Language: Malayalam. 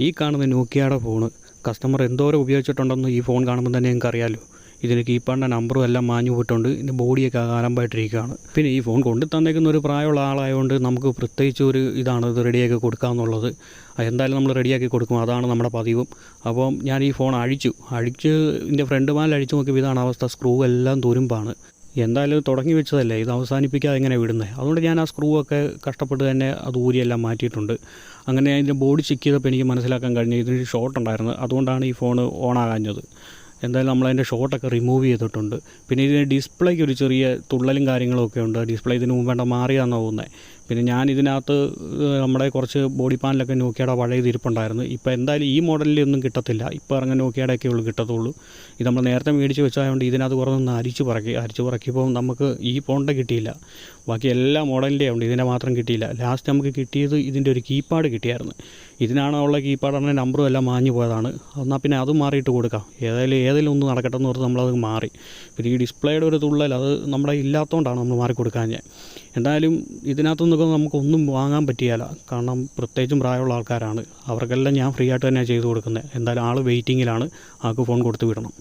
ഈ കാണുന്ന നോക്കിയയുടെ ഫോണ്. കസ്റ്റമർ എന്തോരം ഉപയോഗിച്ചിട്ടുണ്ടെന്ന് ഈ ഫോൺ കാണുമ്പോൾ തന്നെ നിങ്ങൾക്ക് അറിയാമല്ലോ ഇതിന് കീപ്പാടിന്റെ നമ്പറും എല്ലാം മാഞ്ഞു പോയിട്ടുണ്ട്. ഇതിന്റെ ബോഡിയൊക്കെ ആലമ്പായിട്ടിരിക്കുകയാണ് പിന്നെ ഈ ഫോൺ കൊണ്ടു തന്നേക്കുന്ന ഒരു പ്രായമുള്ള ആളായതുകൊണ്ട് നമുക്ക് പ്രത്യേകിച്ച് ഒരു ഇതാണ് ഇത് റെഡിയാക്കി കൊടുക്കാമെന്നുള്ളത് എന്തായാലും നമ്മൾ റെഡിയാക്കി കൊടുക്കും. അതാണ് നമ്മുടെ പതിവും. അപ്പം ഞാൻ ഈ ഫോൺ അഴിച്ചു. അഴിച്ച് ഇതിന്റെ ഫ്രണ്ട് മാലിൽ അഴിച്ചു നോക്കിയപ്പോൾ ഇതാണ് അവസ്ഥ. സ്ക്രൂ എല്ലാം തുരുമ്പാണ്. എന്തായാലും തുടങ്ങി വെച്ചതല്ലേ? ഇത് അവസാനിപ്പിക്കാതെ എങ്ങനെ വിടുന്നത് അതുകൊണ്ട് ഞാൻ ആ സ്ക്രൂ ഒക്കെ കഷ്ടപ്പെട്ട് തന്നെ അത് ഊരിയെല്ലാം മാറ്റിയിട്ടുണ്ട്. അങ്ങനെ അതിന്റെ ബോഡി ചെക്ക് ചെയ്തപ്പോൾ എനിക്ക് മനസ്സിലാക്കാൻ കഴിഞ്ഞു ഇതിന് ഷോർട്ട് ഉണ്ടായിരുന്നു. അതുകൊണ്ടാണ് ഈ ഫോൺ ഓണാകാഞ്ഞത്. എന്തായാലും നമ്മൾ അതിന്റെ ഷോർട്ടൊക്കെ റിമൂവ് ചെയ്തിട്ടുണ്ട്. പിന്നെ ഇതിന് ഡിസ്പ്ലേക്ക് ഒരു ചെറിയ തുള്ളലും കാര്യങ്ങളൊക്കെ ഉണ്ട്. ഡിസ്പ്ലേ ഇതിന് മുമ്പേണ്ട മാറിയാണെന്ന് തോന്നുന്നത് പിന്നെ ഞാൻ ഇതിനകത്ത് നമ്മുടെ കുറച്ച് ബോഡി പാനലൊക്കെ നോക്കിയുടെ പഴയത് ഇരിപ്പുണ്ടായിരുന്നു ഇപ്പോൾ എന്തായാലും ഈ മോഡലിൽ ഒന്നും കിട്ടത്തില്ല. ഇപ്പോൾ ഇറങ്ങുന്ന നോക്കിയാടൊക്കെ ഉള്ളൂ കിട്ടത്തുള്ളൂ. ഇത് നമ്മൾ നേരത്തെ മേടിച്ച് വെച്ചതുകൊണ്ട് ഇതിനകത്ത് കുറേ ഒന്ന് അരിച്ച് പറക്കി അരിച്ച് പറക്കിയപ്പോൾ നമുക്ക് ഈ ഫോണിന്റെ കിട്ടിയില്ല. ബാക്കി എല്ലാ മോഡലിന്റെയും ഉണ്ട് ഇതിനെ മാത്രം കിട്ടിയില്ല. ലാസ്റ്റ് നമുക്ക് കിട്ടിയത് ഇതിന്റെ ഒരു കീപാഡ് കിട്ടിയായിരുന്നു. ഇതിനാണ് ഉള്ള കീപാഡിന്റെ നമ്പറും എല്ലാം മാഞ്ഞു പോയതാണ്. എന്നാൽ പിന്നെ അതും മാറിയിട്ട് കൊടുക്കാം. ഏതായാലും ഏതെങ്കിലും ഒന്ന് നടക്കട്ടെ എന്ന് പറഞ്ഞ് നമ്മളത് മാറി. പിന്നെ ഈ ഡിസ്പ്ലേയുടെ ഒരു തുള്ളൽ അത് നമ്മുടെ ഇല്ലാത്തതുകൊണ്ടാണ് നമ്മൾ മാറി കൊടുക്കാൻ എന്തായാലും ഇതിനകത്തുനിന്നൊക്കെ നമുക്കൊന്നും വാങ്ങാൻ പറ്റിയല്ല കാരണം പ്രത്യേകിച്ചും പ്രായമുള്ള ആൾക്കാരാണ്. അവർക്കെല്ലാം ഞാൻ ഫ്രീ ആയിട്ട് തന്നെയാണ് ചെയ്തു കൊടുക്കുന്നത് എന്തായാലും ആൾ വെയിറ്റിങ്ങിലാണ് ആൾക്ക് ഫോൺ കൊടുത്ത് വിടണം.